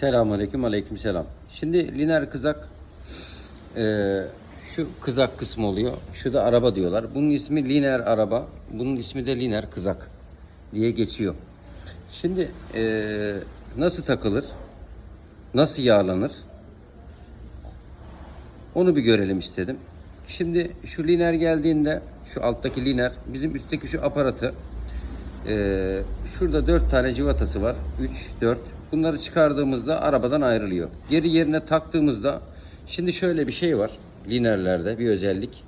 Selamünaleyküm, aleykümselam. Şimdi liner kızak eee, şu kızak kısmı oluyor. Şu da araba diyorlar. Bunun ismi liner araba. Bunun ismi de liner kızak diye geçiyor. Şimdi eee, nasıl takılır? Nasıl yağlanır? Onu bir görelim istedim. Şimdi şu liner geldiğinde şu alttaki liner bizim üstteki şu aparatı ee, şurada 4 tane civatası var. 3, 4. Bunları çıkardığımızda arabadan ayrılıyor. Geri yerine taktığımızda şimdi şöyle bir şey var. Linerlerde bir özellik.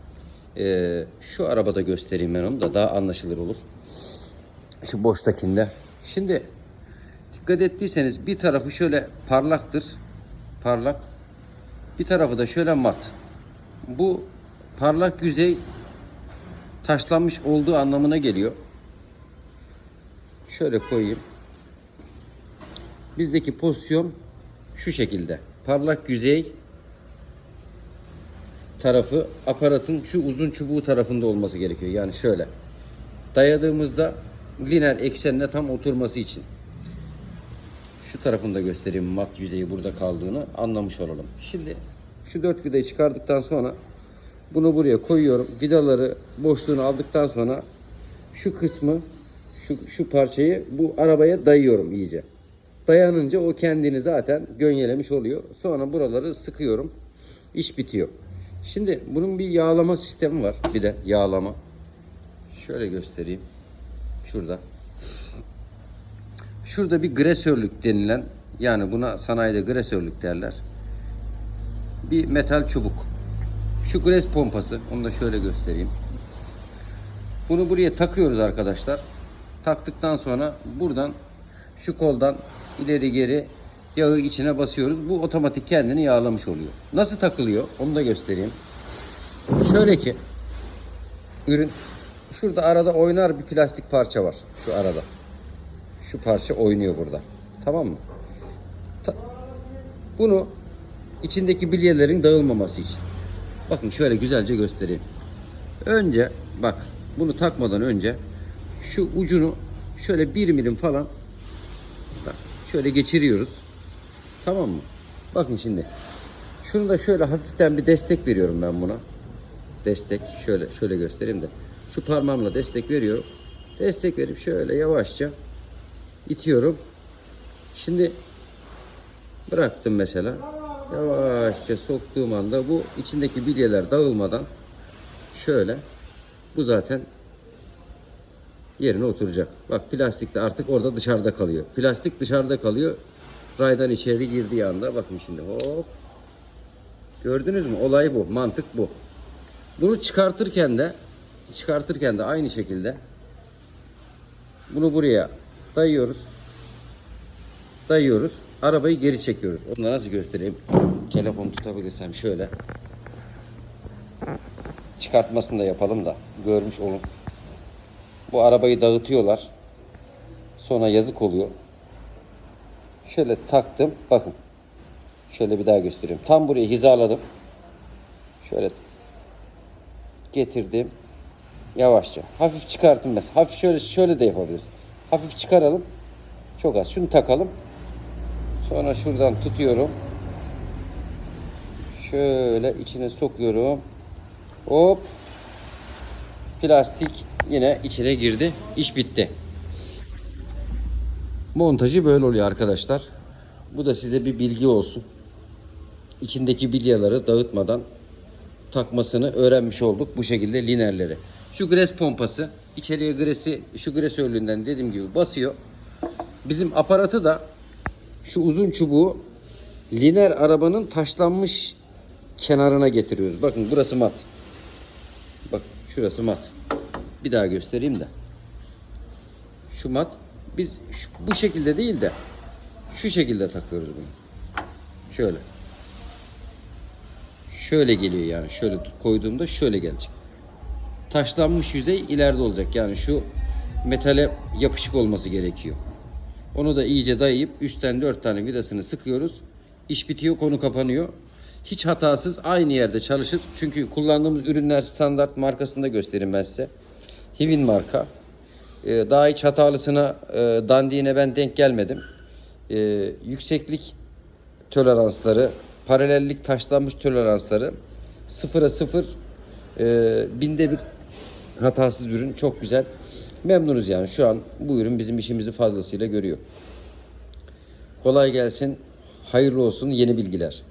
Ee, şu arabada göstereyim ben onu da daha anlaşılır olur. Şu boştakinde. Şimdi dikkat ettiyseniz bir tarafı şöyle parlaktır. Parlak. Bir tarafı da şöyle mat. Bu parlak yüzey taşlanmış olduğu anlamına geliyor. Şöyle koyayım. Bizdeki pozisyon şu şekilde. Parlak yüzey tarafı aparatın şu uzun çubuğu tarafında olması gerekiyor. Yani şöyle. Dayadığımızda liner eksenine tam oturması için. Şu tarafını da göstereyim mat yüzeyi burada kaldığını anlamış olalım. Şimdi şu dört vidayı çıkardıktan sonra bunu buraya koyuyorum. Vidaları boşluğunu aldıktan sonra şu kısmı şu, şu parçayı bu arabaya dayıyorum iyice. Dayanınca o kendini zaten gönyelemiş oluyor. Sonra buraları sıkıyorum. İş bitiyor. Şimdi bunun bir yağlama sistemi var. Bir de yağlama. Şöyle göstereyim. Şurada. Şurada bir gresörlük denilen yani buna sanayide gresörlük derler. Bir metal çubuk. Şu gres pompası. Onu da şöyle göstereyim. Bunu buraya takıyoruz arkadaşlar. Taktıktan sonra buradan şu koldan ileri geri yağı içine basıyoruz. Bu otomatik kendini yağlamış oluyor. Nasıl takılıyor? Onu da göstereyim. Şöyle ki ürün şurada arada oynar bir plastik parça var. Şu arada. Şu parça oynuyor burada. Tamam mı? Ta- bunu içindeki bilyelerin dağılmaması için. Bakın şöyle güzelce göstereyim. Önce bak bunu takmadan önce şu ucunu şöyle bir milim falan şöyle geçiriyoruz. Tamam mı? Bakın şimdi. Şunu da şöyle hafiften bir destek veriyorum ben buna. Destek şöyle şöyle göstereyim de. Şu parmağımla destek veriyorum. Destek verip şöyle yavaşça itiyorum. Şimdi bıraktım mesela. Yavaşça soktuğum anda bu içindeki bilyeler dağılmadan şöyle bu zaten yerine oturacak. Bak plastik de artık orada dışarıda kalıyor. Plastik dışarıda kalıyor. Raydan içeri girdiği anda bakın şimdi hop. Gördünüz mü? Olay bu. Mantık bu. Bunu çıkartırken de çıkartırken de aynı şekilde bunu buraya dayıyoruz. Dayıyoruz. Arabayı geri çekiyoruz. Onu nasıl göstereyim? Telefon tutabilirsem şöyle. Çıkartmasını da yapalım da görmüş olun. Bu arabayı dağıtıyorlar. Sonra yazık oluyor. Şöyle taktım. Bakın. Şöyle bir daha göstereyim. Tam buraya hizaladım. Şöyle getirdim. Yavaşça. Hafif çıkartın mesela. Hafif şöyle şöyle de yapabiliriz. Hafif çıkaralım. Çok az. Şunu takalım. Sonra şuradan tutuyorum. Şöyle içine sokuyorum. Hop. Plastik yine içine girdi. İş bitti. Montajı böyle oluyor arkadaşlar. Bu da size bir bilgi olsun. İçindeki bilyaları dağıtmadan takmasını öğrenmiş olduk bu şekilde linerleri. Şu gres pompası içeriye gresi şu gresörlüğünden dediğim gibi basıyor. Bizim aparatı da şu uzun çubuğu liner arabanın taşlanmış kenarına getiriyoruz. Bakın burası mat. Bak şurası mat. Bir daha göstereyim de. Şu mat biz şu- bu şekilde değil de şu şekilde takıyoruz bunu. Şöyle. Şöyle geliyor yani. Şöyle koyduğumda şöyle gelecek. Taşlanmış yüzey ileride olacak. Yani şu metale yapışık olması gerekiyor. Onu da iyice dayayıp üstten 4 tane vidasını sıkıyoruz. İş bitiyor, konu kapanıyor. Hiç hatasız aynı yerde çalışır. Çünkü kullandığımız ürünler standart markasında göstereyim ben size. Hivin marka. Ee, daha hiç hatalısına, e, dandiğine ben denk gelmedim. Ee, yükseklik toleransları, paralellik taşlanmış toleransları sıfıra sıfır e, binde bir hatasız ürün çok güzel. Memnunuz yani şu an bu ürün bizim işimizi fazlasıyla görüyor. Kolay gelsin. Hayırlı olsun yeni bilgiler.